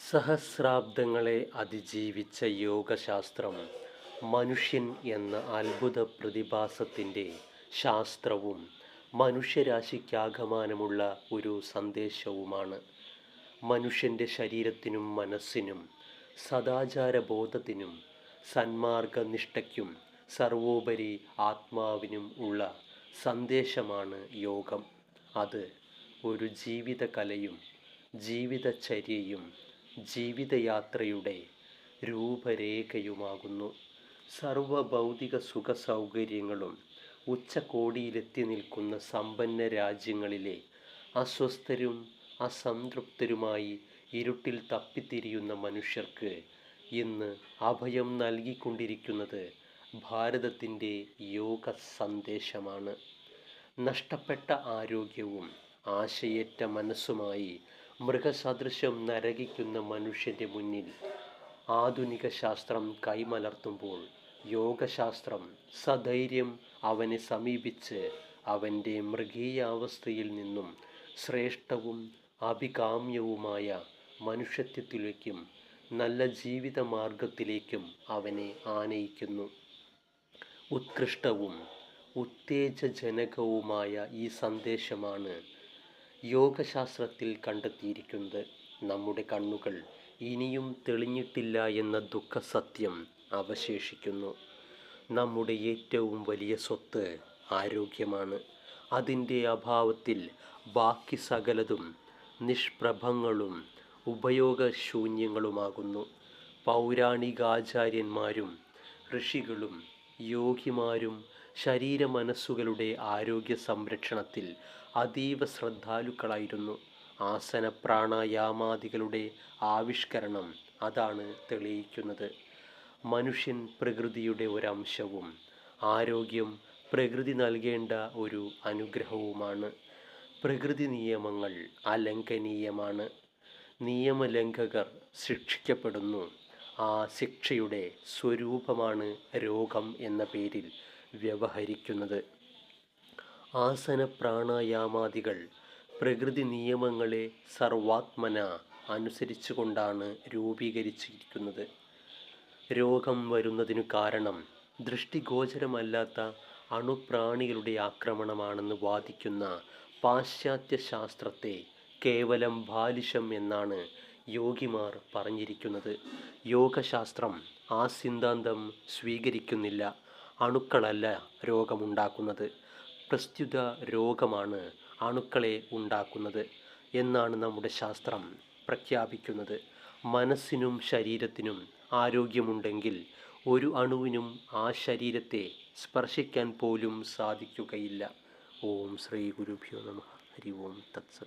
സഹസ്രാബ്ദങ്ങളെ അതിജീവിച്ച യോഗശാസ്ത്രം മനുഷ്യൻ എന്ന അത്ഭുത പ്രതിഭാസത്തിന്റെ ശാസ്ത്രവും മനുഷ്യരാശിക്കാകമാനമുള്ള ഒരു സന്ദേശവുമാണ്. മനുഷ്യന്റെ ശരീരത്തിനും മനസ്സിനും സദാചാരബോധത്തിനും സന്മാർഗനിഷ്ഠയ്ക്കും സർവോപരി ആത്മാവിനും ഉള്ള സന്ദേശമാണ് യോഗം. അത് ഒരു ജീവിതകലയും ജീവിതചര്യയും ജീവിതയാത്രയുടെ രൂപരേഖയുമാകുന്നു. സർവഭൗതിക സുഖ സുഖസൗകര്യങ്ങളും ഉച്ചകോടിയിലെത്തി നിൽക്കുന്ന സമ്പന്ന രാജ്യങ്ങളിലെ അസ്വസ്ഥരും അസംതൃപ്തരുമായി ഇരുട്ടിൽ തപ്പിത്തിരിയുന്ന മനുഷ്യർക്ക് ഇന്ന് അഭയം നൽകിക്കൊണ്ടിരിക്കുന്നത് ഭാരതത്തിന്റെ യോഗ സന്ദേശമാണ് നഷ്ടപ്പെട്ട ആരോഗ്യവും ആശയേറ്റ മനസ്സുമായി മൃഗസദൃശം നരകിക്കുന്ന മനുഷ്യന്റെ മുന്നിൽ ആധുനിക ശാസ്ത്രം കൈമലർത്തുമ്പോൾ യോഗശാസ്ത്രം സധൈര്യം അവനെ സമീപിച്ച് അവന്റെ മൃഗീയാവസ്ഥയിൽ നിന്നും ശ്രേഷ്ഠവും അഭികാമ്യവുമായ മനുഷ്യത്വത്തിലേക്കും നല്ല ജീവിത മാർഗത്തിലേക്കും അവനെ ആനയിക്കുന്നു. ഉത്കൃഷ്ടവും ഉത്തേജജനകവുമായ ഈ സന്ദേശമാണ് യോഗശാസ്ത്രത്തിൽ കണ്ടെത്തിയിരിക്കുന്നത് നമ്മുടെ കണ്ണുകൾ ഇനിയും തെളിഞ്ഞിട്ടില്ല എന്ന ദുഃഖസത്യം അവശേഷിക്കുന്നു. നമ്മുടെ ഏറ്റവും വലിയ സ്വത്ത് ആരോഗ്യമാണ്. അതിന്റെ അഭാവത്തിൽ ബാക്കി സകലതും നിഷ്പ്രഭങ്ങളും ഉപയോഗശൂന്യങ്ങളുമാകുന്നു. പൗരാണികാചാര്യന്മാരും ഋഷികളും യോഗിമാരും ശരീരമനസ്സുകളുടെ ആരോഗ്യ സംരക്ഷണത്തിൽ അതീവ ശ്രദ്ധാലുക്കളായിരുന്നു. ആസന പ്രാണായാമാദികളുടെ ആവിഷ്കരണം അതാണ് തെളിയിക്കുന്നത്. മനുഷ്യൻ പ്രകൃതിയുടെ ഒരംശവും ആരോഗ്യം പ്രകൃതി നൽകേണ്ട ഒരു അനുഗ്രഹവുമാണ്. പ്രകൃതി നിയമങ്ങൾ അലംഘനീയമാണ്. നിയമലംഘകർ ശിക്ഷിക്കപ്പെടുന്നു. ആ ശിക്ഷയുടെ സ്വരൂപമാണ് രോഗം എന്ന പേരിൽ വ്യവഹരിക്കുന്നത്. ആസന പ്രാണായാമാദികൾ പ്രകൃതി നിയമങ്ങളെ സർവാത്മന അനുസരിച്ചുകൊണ്ടാണ് രൂപീകരിച്ചിരിക്കുന്നത്. രോഗം വരുന്നതിനു കാരണം ദൃഷ്ടിഗോചരമല്ലാത്ത അണുപ്രാണികളുടെ ആക്രമണമാണെന്ന് വാദിക്കുന്ന പാശ്ചാത്യ ശാസ്ത്രത്തെ കേവലം ബാലിശം എന്നാണ് യോഗിമാർ പറഞ്ഞിരിക്കുന്നത്. യോഗശാസ്ത്രം ആ സിദ്ധാന്തം സ്വീകരിക്കുന്നില്ല. അണുക്കളല്ല രോഗമുണ്ടാക്കുന്നത്. പ്രസ്തുത രോഗമാണ് അണുക്കളെ ഉണ്ടാക്കുന്നത് എന്നാണ് നമ്മുടെ ശാസ്ത്രം പ്രഖ്യാപിക്കുന്നത്. മനസ്സിനും ശരീരത്തിനും ആരോഗ്യമുണ്ടെങ്കിൽ ഒരു അണുവിനും ആ ശരീരത്തെ സ്പർശിക്കാൻ പോലും സാധിക്കുകയില്ല. ഓം ശ്രീ ഗുരുഭ്യോ നമ. ഹരി ഓം തത്സത്